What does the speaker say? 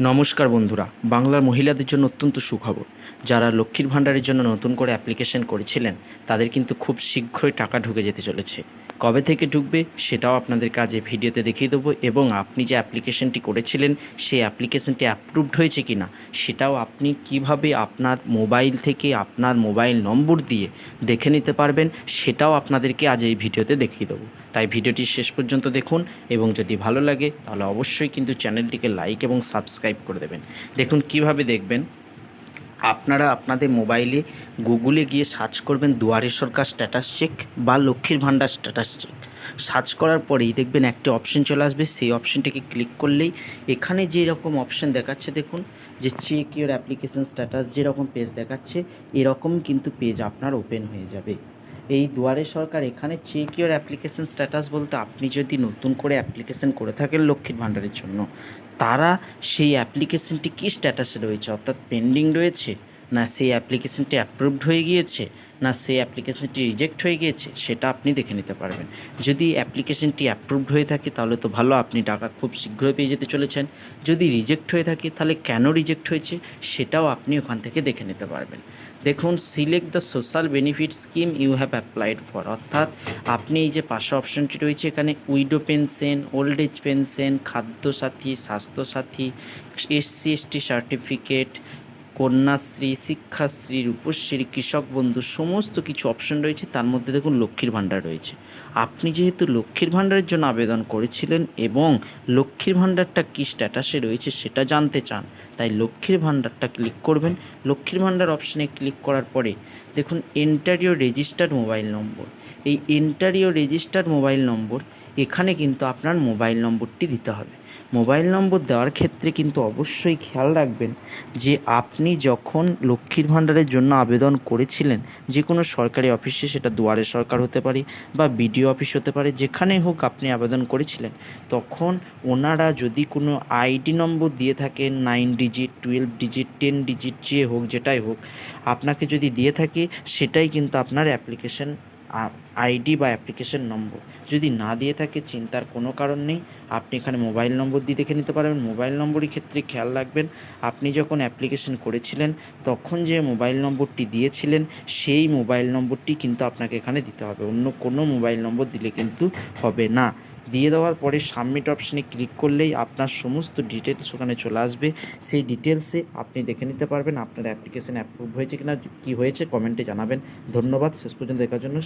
নমস্কার বন্ধুরা, বাংলার মহিলাদের জন্য অত্যন্ত সুখবর। যারা লক্ষ্মীর ভাণ্ডারের জন্য নতুন করে অ্যাপ্লিকেশন করেছিলেন, তাদের কিন্তু খুব শীঘ্রই টাকা ঢুকে যেতে চলেছে। কবে থেকে ঢুকবে সেটাও আপনাদের কাজে ভিডিওতে দেখিয়ে দেবো এবং আপনি যে অ্যাপ্লিকেশনটি করেছিলেন সেই অ্যাপ্লিকেশনটি অ্যাপ্রুভড হয়েছে কি না সেটাও আপনি কীভাবে আপনার মোবাইল থেকে আপনার মোবাইল নম্বর দিয়ে দেখে নিতে পারবেন সেটাও আপনাদেরকে আজ এই ভিডিওতে দেখিয়ে দেবো। তাই ভিডিওটি শেষ পর্যন্ত দেখুন এবং যদি ভালো লাগে তাহলে অবশ্যই কিন্তু চ্যানেলটিকে লাইক এবং সাবস্ক্রাইব করে দেবেন। দেখুন কীভাবে দেখবেন। আপনারা আপনাদের মোবাইলে গুগলে গিয়ে সার্চ করবেন দুয়ারে সরকার স্ট্যাটাস চেক বা লক্ষ্মীর ভাণ্ডার স্ট্যাটাস চেক সার্চ করার পরেই দেখবেন একটি অপশন চলে আসবে, সেই অপশনটিকে ক্লিক করলেই এখানে যে রকম অপশন দেখাচ্ছে দেখুন, যে চেক ইউর অ্যাপ্লিকেশন স্ট্যাটাস যেরকম পেজ দেখাচ্ছে, এরকম কিন্তু পেজ আপনার ওপেন হয়ে যাবে। এই দুয়ারে সরকার এখানে চেক ইউর অ্যাপ্লিকেশন স্ট্যাটাস বলতে আপনি যদি নতুন করে অ্যাপ্লিকেশন করে থাকেন লক্ষ্মীর ভাণ্ডারের জন্য, তারা সেই অ্যাপ্লিকেশনটি কী স্ট্যাটাসে রয়েছে? অর্থাৎ পেন্ডিং রয়েছে? না সেই অ্যাপ্লিকেশনটি অ্যাপ্রুভড হয়ে গিয়েছে, না সেই অ্যাপ্লিকেশনটি রিজেক্ট হয়ে গিয়েছে, সেটা আপনি দেখে নিতে পারবেন। যদি অ্যাপ্লিকেশনটি অ্যাপ্রুভড হয়ে থাকে, তাহলে তো ভালো, আপনি টাকা খুব শীঘ্রই পেয়ে যেতে চলেছেন। যদি রিজেক্ট হয়ে থাকে, তাহলে কেন রিজেক্ট হয়েছে, সেটাও আপনি ওখান থেকে দেখে নিতে পারবেন। দেখুন select the social benefit scheme you have applied for অর্থাৎ আপনি এই যে পাশে অপশনটি রয়েছে এখানে widow pension old age pension Khadyasathi, Swasthyasathi SC ST certificate Kanyashree, Shikshashree, Rupashree, Krishak Bandhu, সমস্ত কিছু অপশন রয়েছে। তার মধ্যে দেখুন লক্ষ্মীর ভাণ্ডার রয়েছে। আপনি যেহেতু লক্ষ্মীর ভাণ্ডারের জন্য আবেদন করেছিলেন এবং লক্ষ্মীর ভাণ্ডারটা কী স্ট্যাটাসে রয়েছে সেটা জানতে চান, তাই লক্ষ্মীর ভাণ্ডারটা ক্লিক করবেন। লক্ষ্মীর ভাণ্ডার অপশনে ক্লিক করার পরে দেখুন এন্টারিও রেজিস্টার্ড মোবাইল নম্বর এই এন্টারিও রেজিস্টার্ড মোবাইল নম্বর এখানে কিন্তু আপনার মোবাইল নম্বরটি দিতে হবে। মোবাইল নম্বর দেওয়ার ক্ষেত্রে কিন্তু অবশ্যই খেয়াল রাখবেন যে আপনি যখন লক্ষ্মীর ভাণ্ডারের জন্য আবেদন করেছিলেন, যে কোনো সরকারি অফিসে সেটা দুয়ারে সরকার হতে পারে বা বিডিও অফিস হতে পারে, যেখানেই হোক আপনি আবেদন করেছিলেন, তখন ওনারা যদি কোনো আইডি নম্বর দিয়ে থাকেন nine digit, twelve digit, ten digit, যে হোক যেটাই হোক, আপনাকে যদি দিয়ে থাকে, সেটাই কিন্তু আপনার অ্যাপ্লিকেশন আইডি বা অ্যাপ্লিকেশন নম্বর। যদি না দিয়ে থাকে, চিন্তার কোনো কারণ নেই। আপনি এখানে মোবাইল নম্বর দিয়ে দেখে নিতে পারবেন। মোবাইল নম্বরের ক্ষেত্রে খেয়াল রাখবেন, আপনি যখন অ্যাপ্লিকেশন করেছিলেন, তখন যে মোবাইল নম্বরটি দিয়েছিলেন, সেই মোবাইল নম্বরটি কিন্তু আপনাকে এখানে দিতে হবে। অন্য কোনো মোবাইল নম্বর দিলে কিন্তু হবে না। দিয়ে দেওয়ার পরে সাবমিট অপশানে ক্লিক করলেই আপনার সমস্ত ডিটেলস ওখানে চলে আসবে। সেই ডিটেলসে আপনি দেখে নিতে পারবেন আপনার অ্যাপ্লিকেশান অ্যাপ্রুভ হয়েছে কিনা, কী হয়েছে কমেন্টে জানাবেন। ধন্যবাদ। শেষ পর্যন্ত দেখার জন্য